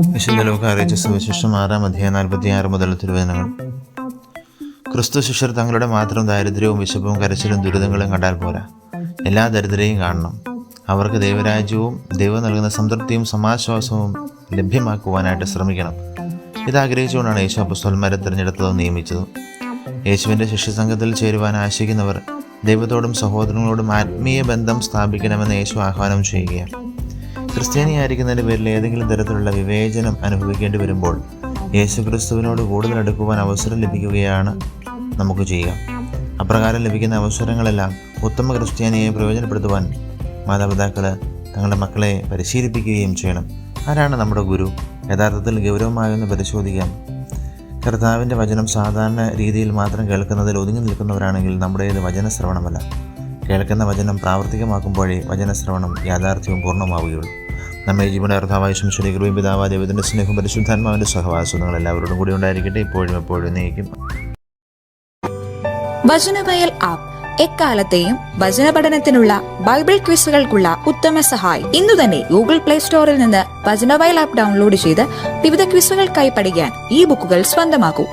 വിശുദ്ധ ലോക അറിയിച്ച സുവിശേഷം ആറാം അധ്യായം നാൽപ്പത്തി ആറ് മുതൽ തിരുവചനങ്ങൾ. ക്രിസ്തു ശിഷ്യർ തങ്ങളുടെ മാത്രം ദാരിദ്ര്യവും വിശപ്പും കരച്ചിലും ദുരിതങ്ങളും കണ്ടാൽ പോരാ. എല്ലാ ദരിദ്രരെയും കാണണം. അവർക്ക് ദൈവരാജ്യവും ദൈവം നൽകുന്ന സംതൃപ്തിയും സമാശ്വാസവും ലഭ്യമാക്കുവാനായിട്ട് ശ്രമിക്കണം. ഇതാഗ്രഹിച്ചുകൊണ്ടാണ് യേശു അപ്പസ്വൽമാരെ തിരഞ്ഞെടുത്തതും നിയമിച്ചതും. യേശുവിന്റെ ശിഷ്യസംഘത്തിൽ ചേരുവാൻ ആശിക്കുന്നവർ ദൈവത്തോടും സഹോദരങ്ങളോടും ആത്മീയ ബന്ധം സ്ഥാപിക്കണമെന്ന് യേശു ആഹ്വാനം ചെയ്യുകയാണ്. ക്രിസ്ത്യാനിയായിരിക്കുന്നതിന്റെ പേരിൽ ഏതെങ്കിലും തരത്തിലുള്ള വിവേചനം അനുഭവിക്കേണ്ടി വരുമ്പോൾ യേശു ക്രിസ്തുവിനോട് കൂടുതൽ അടുക്കുവാൻ അവസരം ലഭിക്കുകയാണ് നമുക്ക് ചെയ്യാം. അപ്രകാരം ലഭിക്കുന്ന അവസരങ്ങളെല്ലാം ഉത്തമ ക്രിസ്ത്യാനിയെ പ്രയോജനപ്പെടുത്തുവാൻ മാതാപിതാക്കൾ തങ്ങളുടെ മക്കളെ പരിശീലിപ്പിക്കുകയും ചെയ്യണം. ആരാണ് നമ്മുടെ ഗുരു? യഥാർത്ഥത്തിൽ ഗൗരവമായൊന്ന് പരിശോധിക്കാം. കർത്താവിന്റെ വചനം സാധാരണ രീതിയിൽ മാത്രം കേൾക്കുന്നതിൽ ഒതുങ്ങി നിൽക്കുന്നവരാണെങ്കിൽ നമ്മുടേത് വചനശ്രവണമല്ല. കേൾക്കുന്ന വചനം പ്രാവർത്തികമാക്കുമ്പോഴേ വചനശ്രവണം യാഥാർത്ഥ്യവും പൂർണമാവുകയുള്ളൂ നമ്മെ ജീവന അർത്ഥാവായ ശംശ്വരി കൃപയും പിതാവാ ദൈവത്തിന്റെ സ്നേഹം പരിശുദ്ധാത്മാവിന്റെ സഹവാസം നിങ്ങൾ എല്ലാവരോടും കൂടി ഉണ്ടായിരിക്കട്ടെ. ഇപ്പോഴും എപ്പോഴും നീക്കും വചനവയൽ ആപ്പ്. എക്കാലത്തെയും വചന പഠനത്തിനുള്ള ബൈബിൾ ക്വിസുകൾക്കുള്ള ഉത്തമ സഹായി. ഇന്നു തന്നെ ഗൂഗിൾ പ്ലേ സ്റ്റോറിൽ നിന്ന് വചനവയൽ ആപ്പ് ഡൗൺലോഡ് ചെയ്ത് വിവിധ ക്വിസുകൾക്കായി പഠിക്കാൻ ഈ ബുക്കുകൾ സ്വന്തമാക്കൂ.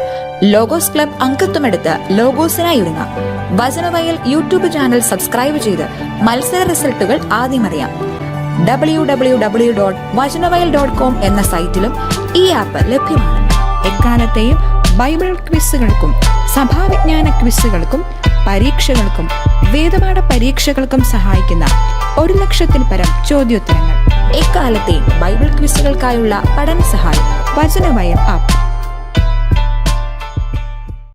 ലോഗോസ് ക്ലബ് അംഗത്വമെടുത്ത് ലോഗോസിനായി ഒരുങ്ങാം. വചനവയൽ യൂട്യൂബ് ചാനൽ സബ്സ്ക്രൈബ് ചെയ്ത് മത്സര റിസൾട്ടുകൾ ആദ്യം അറിയാം. W W W dot Vachanavayal dot com എന്ന സൈറ്റിലും ഈ ആപ്പ് ലഭ്യമാണ്. എക്കാലത്തെയും ബൈബിൾ ക്വിസുകൾക്കും സഭാവിജ്ഞാന ക്വിസുകൾക്കും പരീക്ഷകൾക്കും വേദപാഠ പരീക്ഷകൾക്കും സഹായിക്കുന്ന ഒരു ലക്ഷത്തിൽ പരം ചോദ്യോത്തരങ്ങൾ. എക്കാലത്തെയും ബൈബിൾ ക്വിസുകൾക്കായുള്ള പഠന സഹായം വചനവയൽ ആപ്പ്